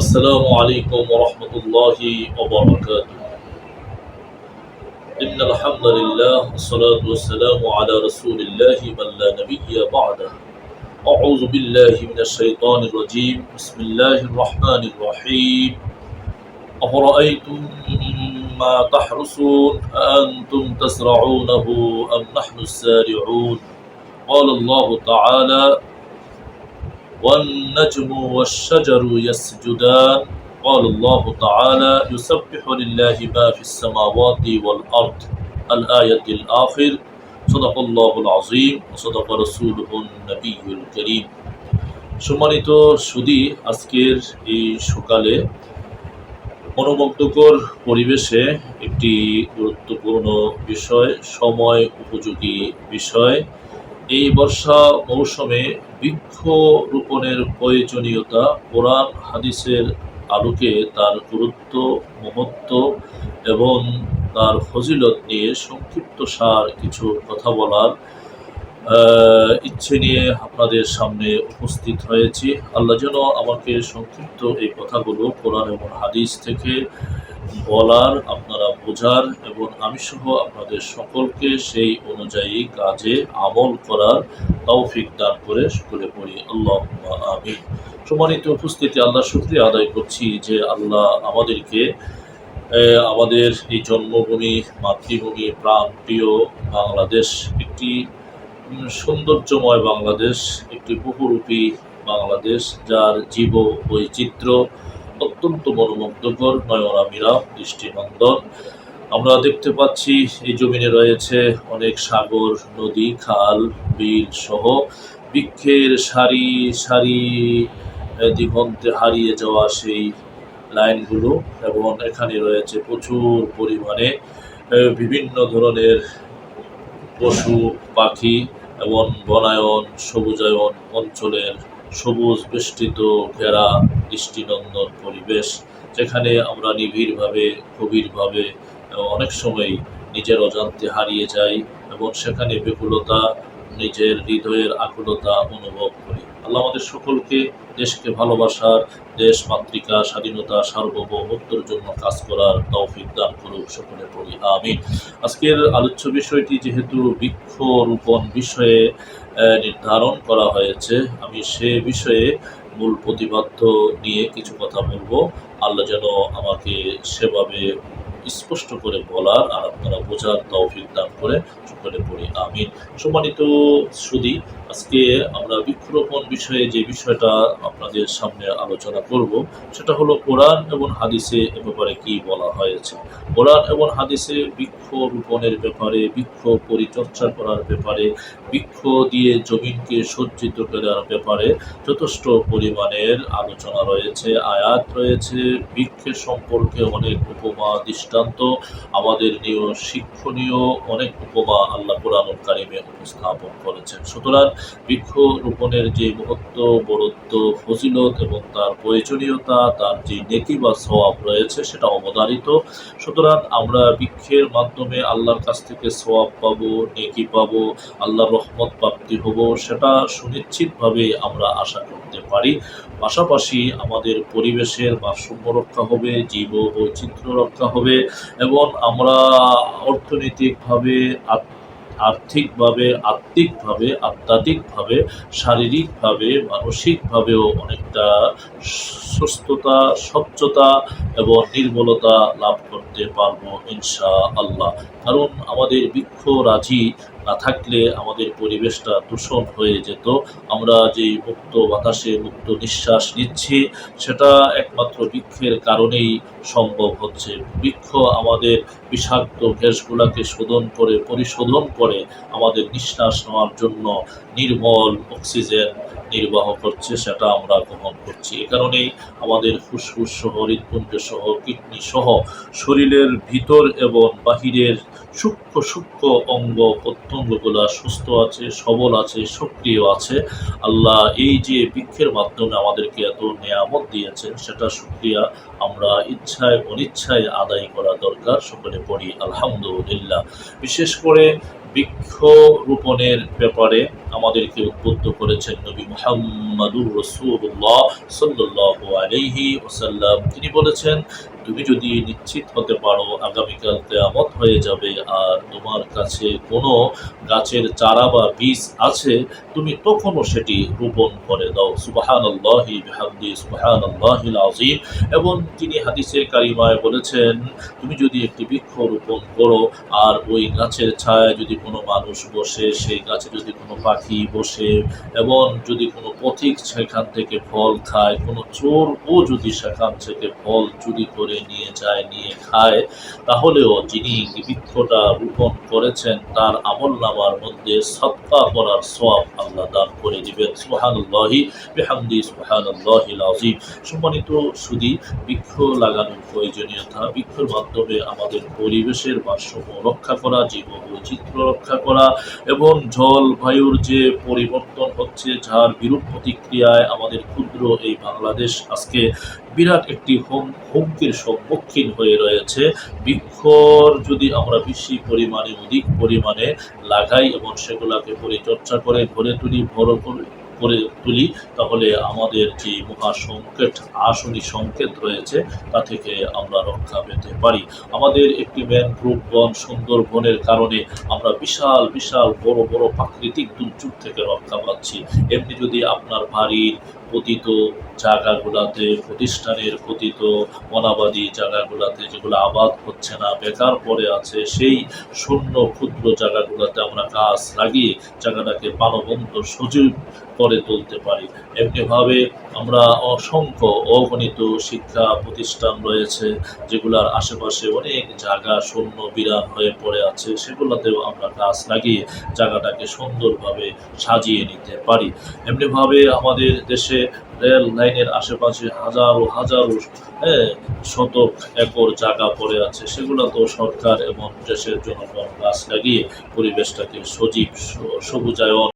السلام عليكم ورحمة الله وبركاته. إن الحمد لله والصلاة والسلام على رسول الله من لا نبي بعده. أعوذ بالله من الشيطان الرجيم. بسم الله الرحمن الرحيم. أفرأيتم ما تحرسون أأنتم تزرعونه أم نحن الزارعون؟ قال الله تعالى والنجم والشجر يسجدان قال الله تعالى يسبح لله ما في السماوات والأرض الآية الآخر صدق الله العظيم وصدق رسوله النبي الكريم সম্মানিত সুদী আজকের এই সকালে মনোমুগ্ধকর পরিবেশে একটি গুরুত্বপূর্ণ বিষয় সময় উপযোগী বিষয় এই বর্ষা মৌসুমে বৃক্ষ রোপণের প্রয়োজনীয়তা কোরআন হাদিসের আলোকে তার গুরুত্ব, মহত্ব এবং তার ফজিলত নিয়ে সংক্ষিপ্ত সার কিছু কথা বলার ইচ্ছে নিয়ে আপনাদের সামনে উপস্থিত হয়েছি। আল্লাহ যেন আমাকে সংক্ষিপ্ত এই কথাগুলো কোরআন এবং হাদিস থেকে বলার আপনারা বোঝার এবং আমি সহ আপনাদের সকলকে সেই অনুযায়ী কাজে আমল করার তৌফিক দান করে সকলে পড়ি। আল্লাহ আমি সম্মানিত উপস্থিতি, আল্লাহ শুক্রিয়া আদায় করছি যে আল্লাহ আমাদেরকে আমাদের এই জন্মভূমি, মাতৃভূমি প্রাণ প্রিয় বাংলাদেশ, একটি সৌন্দর্যময় বাংলাদেশ, একটি বহুরূপী বাংলাদেশ, যার জীব বৈচিত্র্য অত্যন্ত মনোমুগ্ধকর নয়নামিরা দৃষ্টিনন্দন। আমরা দেখতে পাচ্ছি এই জমিনে রয়েছে অনেক সাগর, নদী, খাল, বিল সহ বৃক্ষের সারি সারি দিগন্তে হারিয়ে যাওয়া সেই লাইনগুলো এবং এখানে রয়েছে প্রচুর পরিমাণে বিভিন্ন ধরনের পশু, পাখি এবং বনায়ন, সবুজায়ন অঞ্চলের সবুজ বেষ্টিত ঘেরা দৃষ্টিনন্দন পরিবেশ, যেখানে আমরা নিবিড়ভাবে, গভীরভাবে অনেক সময় নিজের অজান্তে হারিয়ে যাই এবং সেখানে বিপুলতা নিজের হৃদয়ের আকুলতা অনুভব করি। আল্লাহ আমাদের সকলকে দেশকে ভালোবাসার, দেশ মাতৃকা, স্বাধীনতা, সার্বভৌমত্বর জন্য কাজ করার তৌফিক দান করুক সকলে পড়ি আমি আজকের আলোচ্য বিষয়টি যেহেতু বৃক্ষরোপণ বিষয়ে নির্ধারণ করা হয়েছে। আমি সে বিষয়ে মূল প্রতিপাদ্য নিয়ে কিছু কথা বলব। আল্লাহ যেন আমাকে সেভাবে স্পষ্ট করে বলার আর আপনারা বোঝার তৌফিক দান করে সকলে পড়ি। আমিন। সম্মানিত সুদী আজকে আমরা বৃক্ষরোপণ বিষয়ে যে বিষয়টা আপনাদের সামনে আলোচনা করব, সেটা হলো কোরআন এবং হাদিসে এ ব্যাপারে কি বলা হয়েছে। কোরআন এবং হাদিসে বৃক্ষ রোপণের ব্যাপারে, বৃক্ষ পরিচর্যা করার ব্যাপারে, বৃক্ষ দিয়ে জমিনকে সজ্জিত করার ব্যাপারে যথেষ্ট পরিমাণের আলোচনা রয়েছে, আয়াত রয়েছে। বৃক্ষের সম্পর্কে অনেক উপমা দৃষ্টান্ত আমাদের নিয়ে শিক্ষণীয় অনেক উপমা আল্লাহ কোরআনুল কারিমে উপস্থাপন করেছেন। সুতরাং বৃক্ষ রোপণের যে মহত্ব, বরত্ব, ফজিলত এবং তার প্রয়োজনীয়তা, তার যে নেকি বা সওয়াব রয়েছে সেটা অবধারিত। সুতরাং আমরা বৃক্ষের মাধ্যমে আল্লাহর কাছ থেকে সোয়াব পাবো, নেকি পাবো, আল্লাহর রহমত প্রাপ্তি হব, সেটা সুনিশ্চিতভাবে আমরা আশা করতে পারি। পাশাপাশি আমাদের পরিবেশের ভারসাম্য রক্ষা হবে জীব বৈচিত্র্য রক্ষা হবে এবং আমরা অর্থনৈতিকভাবে আর্থিকভাবে, আত্মিকভাবে, আধ্যাত্মিকভাবে, শারীরিকভাবে, মানসিকভাবেও অনেকটা সুস্থতা, স্বচ্ছতা এবং নির্মলতা লাভ করতে পারব ইনশা আল্লাহ কারণ আমাদের বৃক্ষ রাজি না থাকলে আমাদের পরিবেশটা দূষণ হয়ে যেত। আমরা যে মুক্ত বাতাসে মুক্ত নিঃশ্বাস নিচ্ছি, সেটা একমাত্র বৃক্ষের কারণেই সম্ভব হচ্ছে। বৃক্ষ আমাদের বিষাক্ত গ্যাসগুলাকে শোধন করে, পরিশোধন করে আমাদের নিঃশ্বাস নেওয়ার জন্য নির্মল অক্সিজেন নির্বাহ করছে, সেটা আমরা গ্রহণ করছি। এ কারণেই আমাদের ফুসফুস সহ হৃদপুঞ্জ সহ, কিডনি সহ, শরীরের ভিতর এবং বাহিরের সূক্ষ্ম সূক্ষ্ম অঙ্গ প্রত্যঙ্গগুলা সুস্থ আছে, সবল আছে, সক্রিয় আছে। আল্লাহ এই যে বৃক্ষের মাধ্যমে আমাদেরকে এত নিয়ামত দিয়েছেন, সেটা সুক্রিয়া আমরা ইচ্ছায়, অনিচ্ছায় আদায় করা দরকার, সকলে পড়ি আলহামদুলিল্লাহ। বিশেষ করে বৃক্ষরোপণের ব্যাপারে আমাদেরকে উদ্বুদ্ধ করেছেন নবী মোহাম্মদুর রসুল্লাহ সাল্লাহ আলহি ওসাল্লাম তিনি বলেছেন তুমি যদি নিশ্চিত হতে পারো, আগামীকাল কেয়ামত হয়ে যাবে আর তোমার কাছে কোনো গাছের চারা বা বীজ আছে, তুমি তখনও সেটি রোপণ করে দাও। সুবাহান আল্লাহি বিহামদি সুবাহান আল্লাহিল আজিম এবং তিনি হাদিসে কারিমায় বলেছেন, তুমি যদি একটি বৃক্ষ রোপণ করো আর ওই গাছের ছায়ায় যদি কোনো মানুষ বসে, সেই গাছে যদি কোনো পাখি বসে এবং যদি কোনো পথিক সেখান থেকে ফল খায়, কোনো চোরও যদি সেখান থেকে ফল চুরি করে নিয়ে যায়, নিয়ে খায়, তাহলেও যিনি বৃক্ষটা রোপণ করেছেন, তার আমল নামার মধ্যে সৎকা করার সব আল্লাহ দান করে দিবেন। সুহানুল্লাহি বেহামদি সম্মানিত সুদী, বৃক্ষ লাগানোর প্রয়োজনীয়তা, বৃক্ষের মাধ্যমে আমাদের পরিবেশের ভারসাম্য রক্ষা করা জীব বৈচিত্র্য রক্ষা করা এবং জলবায়ুর যে পরিবর্তন হচ্ছে, যার বিরূপ প্রতিক্রিয়ায় আমাদের ক্ষুদ্র এই বাংলাদেশ আজকে বিরাট একটি হোম, হুমকির সম্মুখীন হয়ে রয়েছে। বৃক্ষর যদি আমরা বেশি পরিমাণে, অধিক পরিমাণে লাগাই এবং সেগুলোকে পরিচর্যা করে ঘরে তুলি, বড় করে করে তুলি, তাহলে আমাদের যে মহা সংকেত আসনি সংকেত রয়েছে, তা থেকে আমরা রক্ষা পেতে পারি। আমাদের একটি ম্যানগ্রোভ বন সুন্দর বনের কারণে আমরা বিশাল বিশাল বড় বড় প্রাকৃতিক দুর্যোগ থেকে রক্ষা পাচ্ছি। এমনি যদি আপনার বাড়ির পতিত জায়গাগুলোতে প্রতিষ্ঠানের পতিত অনাবাদী জায়গাগুলোতে যেগুলো আবাদ হচ্ছে না, বেকার পড়ে আছে, সেই শূন্য ক্ষুদ্র জায়গাগুলোতে আমরা গাছ লাগিয়ে জায়গাটাকে প্রাণবন্ত সজীব করে তুলতে পারি। এমনিভাবে আমরা অসংখ্য অগণিত শিক্ষা প্রতিষ্ঠান রয়েছে, যেগুলোর আশেপাশে অনেক জায়গা শূন্য বিরান হয়ে পড়ে আছে, সেগুলোতেও আমরা গাছ লাগিয়ে জায়গাটাকে সুন্দরভাবে সাজিয়ে নিতে পারি। এমনিভাবে আমাদের দেশে রেল লাইনের আশেপাশে হাজারো হাজারো শতক একর জায়গা পড়ে আছে। সেগুলো তো সরকার এবং দেশের জনগণ গাছ লাগিয়ে পরিবেশটাকে সজীব সবুজায়ন